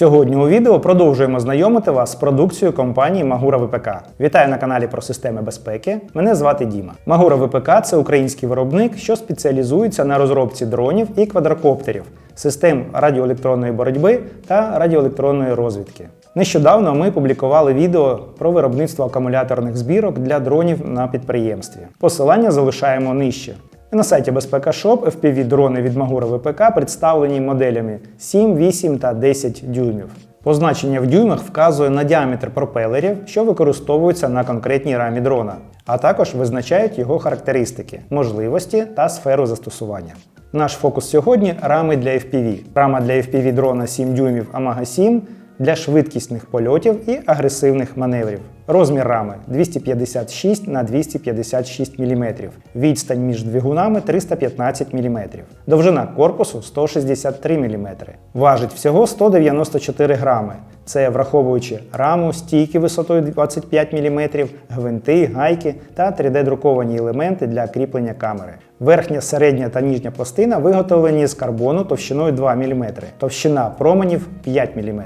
Сьогодні у відео продовжуємо знайомити вас з продукцією компанії Магура ВПК. Вітаю на каналі про системи безпеки. Мене звати Діма. Магура ВПК це український виробник, що спеціалізується на розробці дронів і квадрокоптерів, систем радіоелектронної боротьби та радіоелектронної розвідки. Нещодавно ми публікували відео про виробництво акумуляторних збірок для дронів на підприємстві. Посилання залишаємо нижче. На сайті Безпека Shop FPV дрони від Магура ВПК представлені моделями 7, 8 та 10 дюймів. Позначення в дюймах вказує на діаметр пропелерів, що використовуються на конкретній рамі дрона, а також визначають його характеристики, можливості та сферу застосування. Наш фокус сьогодні рами для FPV. Рама для FPV дрона 7 дюймів Amaga 7 для швидкісних польотів і агресивних маневрів. Розмір рами 256 на 256 мм. Відстань між двигунами 315 мм. Довжина корпусу 163 мм. Важить всього 194 грами. Це враховуючи раму, стійки висотою 25 мм, гвинти, гайки та 3D-друковані елементи для кріплення камери. Верхня, середня та нижня пластина виготовлені з карбону товщиною 2 мм, товщина променів 5 мм.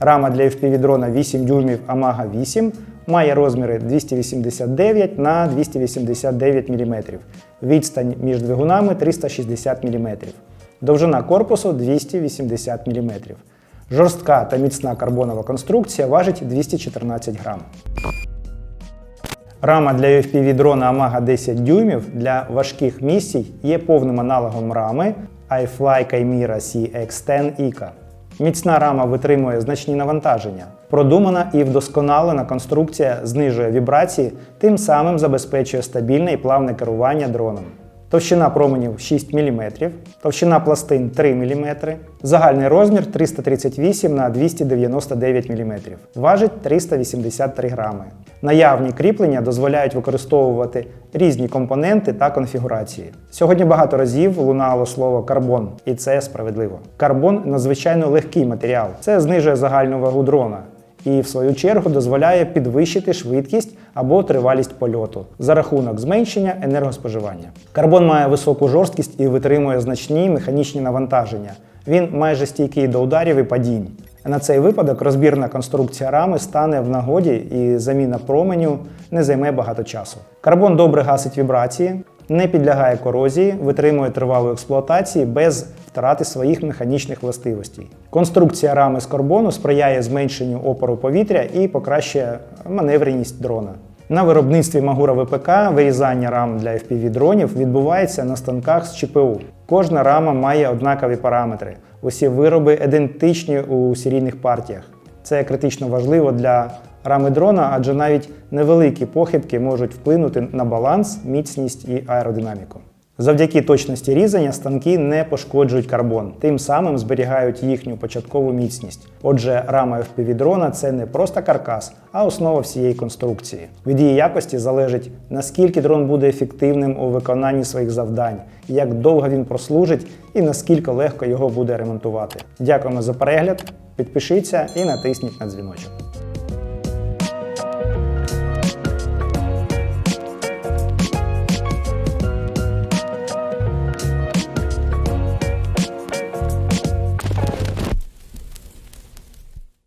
Рама для FPV-дрона 8 дюймів Amaga 8 має розміри 289 на 289 мм. Відстань між двигунами 360 мм. Довжина корпусу 280 мм. Жорстка та міцна карбонова конструкція важить 214 грам. Рама для FPV дрона Amaga 10 дюймів для важких місій є повним аналогом рами iFly Chimera CX10 ICA. Міцна рама витримує значні навантаження. Продумана і вдосконалена конструкція знижує вібрації, тим самим забезпечує стабільне і плавне керування дроном. Товщина променів 6 мм, товщина пластин 3 мм, загальний розмір 338 на 299 мм, важить 383 грами. Наявні кріплення дозволяють використовувати різні компоненти та конфігурації. Сьогодні багато разів лунало слово карбон, і це справедливо. Карбон надзвичайно легкий матеріал. Це знижує загальну вагу дрона і, в свою чергу, дозволяє підвищити швидкість або тривалість польоту за рахунок зменшення енергоспоживання. Карбон має високу жорсткість і витримує значні механічні навантаження. Він майже стійкий до ударів і падінь. На цей випадок розбірна конструкція рами стане в нагоді і заміна променю не займе багато часу. Карбон добре гасить вібрації, не підлягає корозії, витримує тривалу експлуатації без втрати своїх механічних властивостей. Конструкція рами з карбону сприяє зменшенню опору повітря і покращує маневреність дрона. На виробництві Магура ВПК вирізання рам для FPV-дронів відбувається на станках з ЧПУ. Кожна рама має однакові параметри. Усі вироби ідентичні у серійних партіях. Це критично важливо для рами дрона, адже навіть невеликі похибки можуть вплинути на баланс, міцність і аеродинаміку. Завдяки точності різання станки не пошкоджують карбон, тим самим зберігають їхню початкову міцність. Отже, рама FPV дрона це не просто каркас, а основа всієї конструкції. Від її якості залежить наскільки дрон буде ефективним у виконанні своїх завдань, як довго він прослужить і наскільки легко його буде ремонтувати. Дякуємо за перегляд, підпишіться і натисніть на дзвіночок.